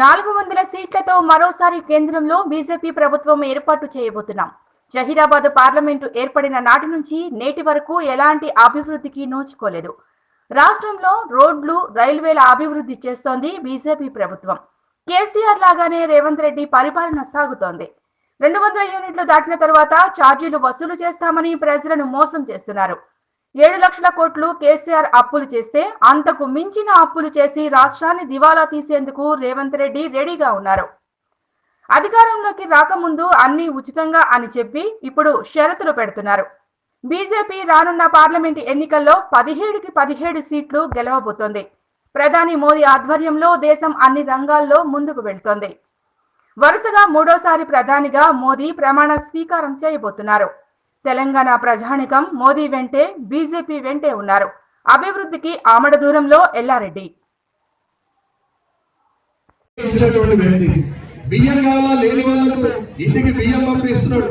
నాలుగు వందల సీట్లతో మరోసారి కేంద్రంలో బీజేపీ ప్రభుత్వం ఏర్పాటు చేయబోతున్నాం. జహీరాబాద్ పార్లమెంటు ఏర్పడిన నాటి నుంచి నేటి వరకు ఎలాంటి అభివృద్ధికి నోచుకోలేదు. రాష్ట్రంలో రోడ్లు రైల్వేల అభివృద్ధి చేస్తోంది బీజేపీ ప్రభుత్వం. కేసీఆర్ లాగానే రేవంత్ రెడ్డి పరిపాలన సాగుతోంది. రెండు వందల యూనిట్లు దాటిన తరువాత ఛార్జీలు వసూలు చేస్తామని ప్రజలను మోసం చేస్తున్నారు. ఏడు లక్షల కోట్లు కేసీఆర్ అప్పులు చేస్తే అంతకు మించిన అప్పులు చేసి రాష్ట్రాన్ని దివాలా తీసేందుకు రేవంత్ రెడ్డి రెడీగా ఉన్నారు. అధికారంలోకి రాకముందు అన్ని ఉచితంగా అని చెప్పి ఇప్పుడు షరతులు పెడుతున్నారు. బీజేపీ రానున్న పార్లమెంట్ ఎన్నికల్లో పదిహేడుకి పదిహేడు సీట్లు గెలవబోతోంది. ప్రధాని మోదీ ఆధ్వర్యంలో దేశం అన్ని రంగాల్లో ముందుకు వెళ్తోంది. వరుసగా మూడోసారి ప్రధానిగా మోదీ ప్రమాణ స్వీకారం చేయబోతున్నారు. తెలంగాణ ప్రజానికం మోదీ వెంటే బీజేపీ వెంటే ఉన్నారు. అభివృద్ధికి ఆమడ దూరంలో ఎల్లారెడ్డి. బియ్యం కావాలా? లేని వాళ్ళకు ఇంటికి బియ్యం పంపిస్తున్నాడు.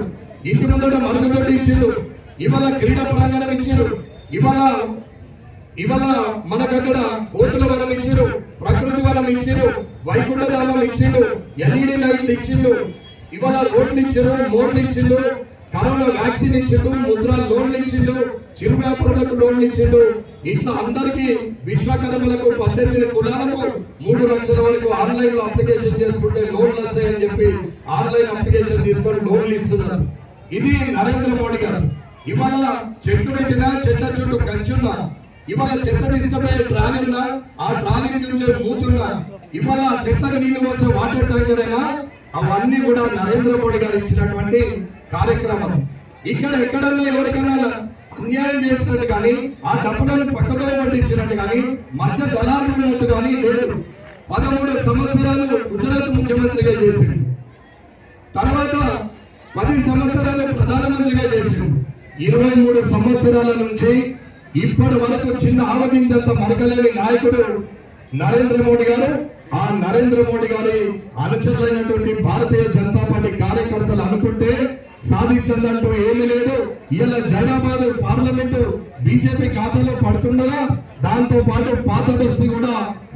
ఇంటి ముందట మరుగుదొడ్డి ఇచ్చాడు. ఇవాళ క్రీడా ప్రాంగణం ఇచ్చారు ఇవాళ ఇవాళ మనకక్కడ కోతుల వనం ఇచ్చారు ప్రకృతి వనం ఇచ్చారు వైకుంఠ ధామం ఇచ్చిండు. ఎల్ఈడి లైట్లు ఇచ్చిండు. ఇవాళ రోడ్లు ఇచ్చారు మోర్లు ఇచ్చిండు. కరోనా వ్యాక్సిన్ ఇచ్చిండు ముద్రా లోన్లు ఇచ్చిండు చిరు వ్యాపారులకు లోన్లు ఇచ్చిండు. ఇట్లా అందరికీ విశ్వకర్మలకు పద్దెనిమిది కులాలకు మూడు లక్షల వరకు ఆన్లైన్లో అప్లికేషన్ చేసుకుంటే లోన్లు వస్తాయని చెప్పి ఆన్లైన్ అప్లికేషన్ తీసుకొని లోన్లు ఇస్తున్నారు. ఇది నరేంద్ర మోడీ గారు. ఇవాళ చెట్లు పెట్టినా చెట్ల చుట్టూ కంచున్నా. ఇవాళ చెత్త తీసుకుపోయే ట్రాలీ ఉన్నా ఆ ట్రాలీ నుంచి మూతున్నా. ఇవాళ చెట్లకు నీళ్ళు వచ్చే వాటర్ ట్యాంకర్ అయినా అవన్నీ కూడా నరేంద్ర మోడీ గారు ఇచ్చినటువంటి కార్యక్రమం. ఇక్కడ ఎక్కడన్నా ఎవరికైనా అన్యాయం చేసినట్టు కానీ ఆ డబ్బులను పక్కతో పట్టించినట్టు కానీ మధ్య దళాలున్నట్టు కానీ లేదు. పదమూడు సంవత్సరాలు గుజరాత్ ముఖ్యమంత్రిగా చేసింది. తర్వాత పది సంవత్సరాలు ప్రధానమంత్రిగా చేసింది. ఇరవై మూడు సంవత్సరాల నుంచి ఇప్పటి వరకు చిన్న ఆవగించంత మరకలేని నాయకుడు నరేంద్ర మోడీ గారు. ఆ నరేంద్ర మోడీ గారి అనుచరులైనటువంటి భారతీయ జనతా పార్టీ సాధించదంటూ ఏమీ లేదు. ఇలా జైరాబాద్ పార్లమెంటు బీజేపీ ఖాతాలో పడుతుండగా దాంతో పాటు పాత బస్తీ కూడా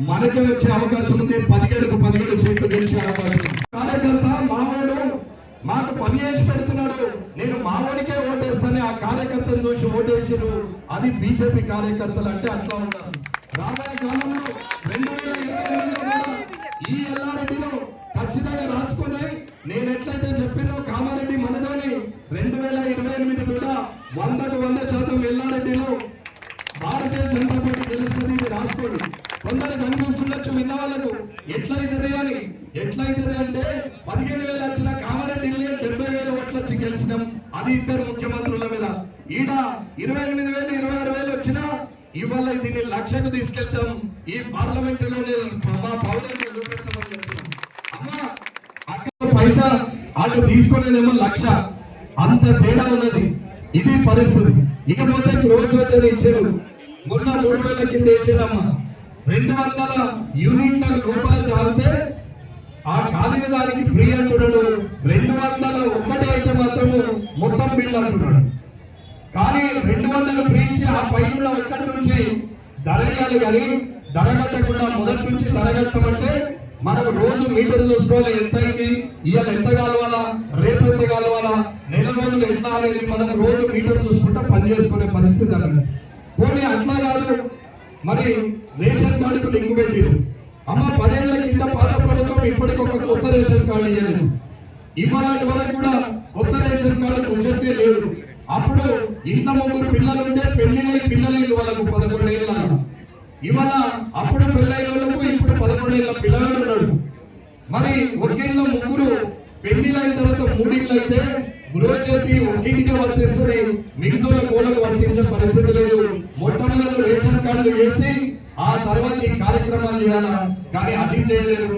మనకే వచ్చే అవకాశం ఉంది. పదిహేడుకు పదిహేడు సీట్లు గెలిచే అవకాశం కార్యకర్త మావాడు మాకు పని చేసి పెడుతున్నాడు. నేను మావాడికే ఓటేస్తానే. ఆ కార్యకర్తను చూసి ఓటేసారు అది బీజేపీ కార్యకర్తలు అంటే అట్లా ఉంటారు. రాబోయే కాలంలో రెండు వేల ఇరవై ఈ ఎల్లారెడ్డిలో ఖచ్చితంగా రాసుకున్నాయి నేను ఎట్లయితే చెప్పినో కామారెడ్డి మనలోని రెండు వేల ఇరవై ఎనిమిది కూడా వందకు వంద శాతం ఎల్లారెడ్డిలో భారతీయ జనతా పార్టీ తెలుస్తుంది ఇది రాసుకోండి. కొందరు కనిపిస్తుండొచ్చు విన్న వాళ్ళకు ఎట్లయితది అని ఎట్లయితది అంటే పదిహేను వేలు వచ్చిన కామారెడ్డి డెబ్బై వేలు ఓట్లు వచ్చి గెలిచినాం. అది ఇద్దరు ముఖ్యమంత్రుల మీద. ఈడ ఇరవై ఎనిమిది వేలు ఇరవై ఆరు వేలు వచ్చినా ఇవాళ దీన్ని లక్షకు తీసుకెళ్తాం. ఈ పార్లమెంట్లోనే మా పౌరులను చూపిస్తామని చెప్తున్నాం. అమ్మా అక్కడ పైసా వాళ్ళు తీసుకునేదేమో లక్ష. అంత తేడా ఉన్నది. ఇది పరిస్థితి. ఇకపోతే రోజు వచ్చేది ఇచ్చారు. మొన్న మూడు వేల కింద ఇచ్చారమ్మా. రెండు వందల యూనిట్ల రూపాయలు చాలితే ఆ కాలిన దానికి ఫ్రీ అంటున్నాడు. రెండు వందల ఒక్కటి అయితే మాత్రము మొత్తం బిల్ అంటున్నాడు. కానీ రెండు వందలు ఫ్రీ ఇచ్చి ఆ పైన ఒక్కటి నుంచి ధర వేయాలి కానీ ధర కట్టకుండా మొదటి నుంచి ధర కట్టమంటే మనం రోజు మీటర్ చూసుకోవాలి ఎంత అయింది? ఇవాళ ఎంత కాలవాలా? రేపు ఎంత కాలవాలా? నెల రోజులు ఎంత అనేది మనం రోజు మీటర్ చూసుకుంటా పని చేసుకునే పరిస్థితి అన్నది పోనీ అట్లా కాదు. మరి రేషన్ కార్డుకు లింక్ పెట్టారు అమ్మ పదేళ్ళ కింద పాత ప్రభుత్వం ఇప్పటికి ఒక కొత్త రేషన్ కార్డు ఇవ్వలేదు ఇవాళ వరకు కూడా కొత్త రేషన్ కార్డు ఉచితే లేదు. అప్పుడు ఇంట్లో ముగ్గురు పిల్లలు ఉంటే పెళ్ళిలై పిల్లలైన వాళ్ళకు పదకొండు ఏళ్ళ ఇవాళ అప్పుడు పెళ్ళైన వాళ్ళకు ఇప్పుడు పదకొండేళ్ళ పిల్లగాడు ఉన్నాడు. మరి ఒకేళ్ళ ముగ్గురు పెళ్ళిలైన తర్వాత మూడింళ్ళు అయితే గృహజ్యోతి ఒక్కింటికి వర్తిస్తుంది మిగతా కోళ్ళకు వర్తించే పరిస్థితి లేదు. మొట్టమొదటి రేషన్ కార్డు వేసి ఆ తర్వాత ఈ కార్యక్రమాలు చేయాలా? కానీ అది చేయలేదు.